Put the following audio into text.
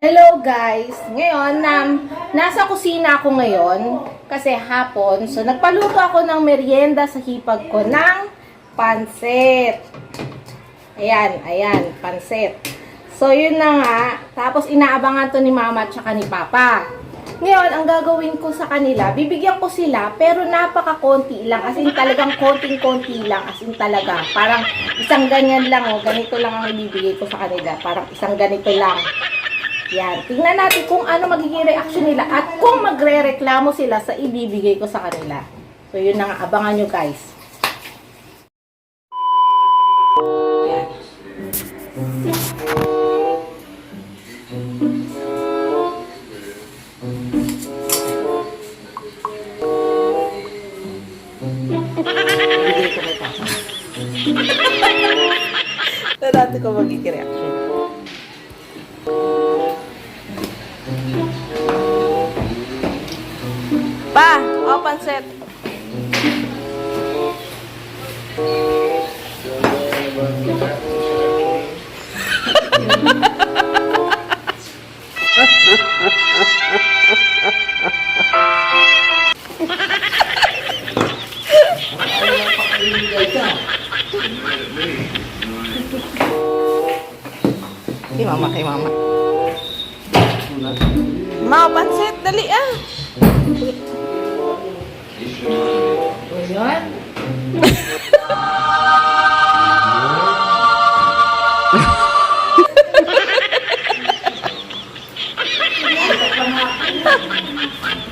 Hello guys! Ngayon, nam, nasa kusina ako ngayon kasi hapon. So, nagpaluto ako ng merienda sa hipag ko ng pansit. Ayan, ayan, pansit. So, yun na nga. Tapos, inaabangan to ni mama at saka ni papa. Ngayon, ang gagawin ko sa kanila, bibigyan ko sila, pero napaka-konti lang. As in, talagang konting-konti lang. As in, talaga. Parang isang ganyan lang, oh. Ganito lang ang ibibigay ko sa kanila. Parang isang ganito lang. Yan. Tingnan natin kung ano magiging reaction nila at kung magre-reklamo sila sa ibibigay ko sa kanila. So, yun na nga. Abangan nyo, guys. Yan. Ko kay Papa. Natin kung magiging reaction. Pa, o pansit. Kay mama, kay mama. Ma, pansit, dali ah. Ayan.